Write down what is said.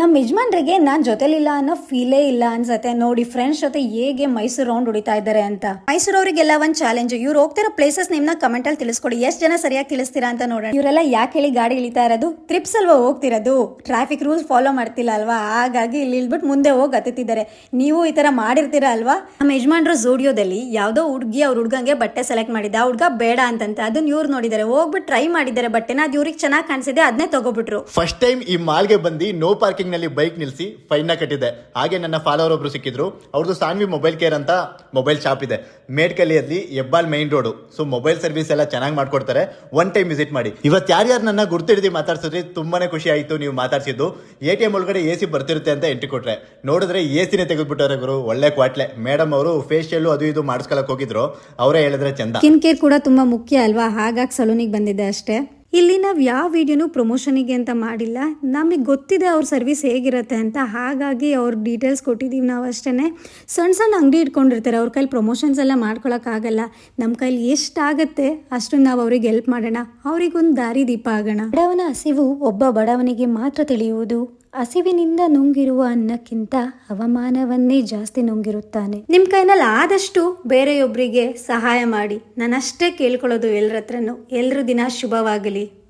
ನಮ್ಮ ಯಜಮಾನ್ರಿಗೆ ನಾನ್ ಜೊತೆಲಿಲ್ಲ ಅನ್ನೋ ಫೀಲೇ ಇಲ್ಲ ಅನ್ಸತ್ತೆ. ನೋಡಿ ಫ್ರೆಂಡ್ಸ್ ಜೊತೆ ಹೇಗೆ ಮೈಸೂರು ರೌಂಡ್ ಹೊಡಿತಾ ಇದ್ದಾರೆ ಅಂತ. ಮೈಸೂರು ಅವರಿಗೆಲ್ಲ ಒಂದು ಚಾಲೆಂಜ್ ಇವ್ರು ಹೋಗ್ತಿರೋ ಪ್ಲೇಸಸ್ ನಿಮ್ನ ಕಮೆಂಟ್ ಅಲ್ಲಿ ತಿಳಿಸ್ಕೊಡಿ. ಎಷ್ಟು ಜನ ಸರಿಯಾಗಿ ತಿಳಿಸ್ತೀರಾ ಅಂತ ನೋಡೋಣ. ಇವರೆಲ್ಲ ಯಾಕೆ ಹೇಳಿ ಗಾಡಿ ಇಳಿತಾ ಇರೋದು? ಟ್ರಿಪ್ಸ್ ಅಲ್ವಾ ಹೋಗ್ತಿರೋದು? ಟ್ರಾಫಿಕ್ ರೂಲ್ಸ್ ಫಾಲೋ ಮಾಡ್ತಿಲ್ಲ ಅಲ್ವಾ? ಹಾಗಾಗಿ ಇಲ್ಲಿ ಇಳ್ಬಿಟ್ಟು ಮುಂದೆ ಹೋಗಿ ಹತ್ತಿದ್ದಾರೆ ನೀವು ಈ ತರ ಮಾಡಿರ್ತೀರಾ ಅಲ್ವಾ? ನಮ್ಮ ಯಜಮಾನ್ರು ಜೋಡಿಯೋದಲ್ಲಿ ಯಾವ್ದೋ ಹುಡುಗಿ ಅವ್ರ ಹುಡ್ಗಂಗೆ ಬಟ್ಟೆ ಸೆಲೆಕ್ಟ್ ಮಾಡಿದ ಹುಡ್ಗ ಬೇಡ ಅಂತಂತೆ. ಅದನ್ನ ಇವ್ರು ನೋಡಿದ್ದಾರೆ. ಹೋಗ್ಬಿಟ್ಟು ಟ್ರೈ ಮಾಡಿದ್ದಾರೆ. ಬಟ್ಟೆನ ಅದು ಇವ್ರಿಗೆ ಚೆನ್ನಾಗಿ ಕಾಣಿಸಿದೆ. ಅದನ್ನೇ ತಗೋಬಿಟ್ರು. ಫಸ್ಟ್ ಟೈಮ್ ಈ ಮಾಲ್ಗೆ ಬಂದು ನೋ ಪಾರ್ಕಿಂಗ್ ನಲ್ಲಿ ಬೈಕ್ ನಿಲ್ಸಿ ಫೈನ್ನ ಕಟ್ಟಿದೆ ಹಾಗೆ ನನ್ನ ಫಾಲೋವರ್ ಒಬ್ರು ಸಿಕ್ಕಿದ್ರು. ಅವ್ರದ್ದು ಸಾನ್ವಿ ಮೊಬೈಲ್ ಕೇರ್ ಅಂತ ಮೊಬೈಲ್ ಶಾಪ್ ಇದೆ. ಮೇಡ್ಕಲ್ಲಿಯಲ್ಲಿ Hebbal main road so mobile service ಎಲ್ಲ ಚೆನ್ನಾಗಿ ಮಾಡ್ಕೊಡ್ತಾರೆ. ಒನ್ ಟೈಮ್ ವಿಸಿಟ್ ಮಾಡಿ. ಇವತ್ತು ಯಾರ್ಯಾರು ನನ್ನ ಗುರ್ತಿಡ್ದು ಮಾತಾಡ್ಸಿದ್ರಿ, ತುಂಬಾನೇ ಖುಷಿ ಆಯ್ತು ನೀವು ಮಾತಾಡ್ಸಿದ್ದು. ಎ ಟಿ ಎಂ ಒಳಗಡೆ ಎ ಸಿ ಬರ್ತಿರುತ್ತೆ ಅಂತ ಎಂಟ್ರಿ ಕೊಟ್ರೆ. ನೋಡಿದ್ರೆ ಎ ಸಿನೇ ತೆಗೆದ್ಬಿಟ್ಟಾರೆ ಗುರು. ಒಳ್ಳೆ ಕ್ವಾಟ್ಲೆ. ಮೇಡಮ್ ಅವರು ಫೇಶಿಯಲ್ ಅದು ಇದು ಮಾಡಿಸ್ಕೊಳಕ್ ಹೋಗಿದ್ರು. ಅವರೇ ಹೇಳಿದ್ರೆ ಚಂದ. ಸ್ಕಿನ್ ಕೇರ್ ಕೂಡ ತುಂಬಾ ಮುಖ್ಯ ಅಲ್ವಾ? ಹಾಗಾಗಿ ಸಲೂನಿಗೆ ಬಂದಿದ್ದೆ ಅಷ್ಟೇ. ಇಲ್ಲಿ ನಾವು ಯಾವ ವೀಡಿಯೋನೂ ಪ್ರಮೋಷನಿಗೆ ಅಂತ ಮಾಡಿಲ್ಲ. ನಮಗೆ ಗೊತ್ತಿದೆ ಅವ್ರ ಸರ್ವಿಸ್ ಹೇಗಿರುತ್ತೆ ಅಂತ. ಹಾಗಾಗಿ ಅವ್ರ ಡೀಟೇಲ್ಸ್ ಕೊಟ್ಟಿದ್ದೀವಿ ನಾವು ಅಷ್ಟೇ ಸಣ್ಣ ಸಣ್ಣ ಅಂಗಡಿ ಇಟ್ಕೊಂಡಿರ್ತಾರೆ. ಅವ್ರ ಕೈಲಿ ಪ್ರಮೋಷನ್ಸ್ ಎಲ್ಲ ಮಾಡ್ಕೊಳಕ್ಕಾಗಲ್ಲ ನಮ್ಮ ಕೈಲಿ ಎಷ್ಟಾಗತ್ತೆ ಅಷ್ಟು ನಾವು ಅವ್ರಿಗೆ ಹೆಲ್ಪ್ ಮಾಡೋಣ. ಅವ್ರಿಗೊಂದು ದಾರಿ ದೀಪ ಆಗೋಣ. ಬಡವನ ಹಸಿವು ಒಬ್ಬ ಬಡವನಿಗೆ ಮಾತ್ರ ತಿಳಿಯುವುದು. ಹಸಿವಿನಿಂದ ನುಂಗಿರುವ ಅನ್ನಕ್ಕಿಂತ ಅವಮಾನವನ್ನೇ ಜಾಸ್ತಿ ನುಂಗಿರುತ್ತಾನೆ. ನಿಮ್ ಕೈನಲ್ಲಿ ಆದಷ್ಟು ಬೇರೆಯೊಬ್ಬರಿಗೆ ಸಹಾಯ ಮಾಡಿ. ನಾನಷ್ಟೇ ಕೇಳ್ಕೊಳ್ಳೋದು ಎಲ್ರ ಎಲ್ಲರೂ ಎಲ್ರ ದಿನ ಶುಭವಾಗಲಿ.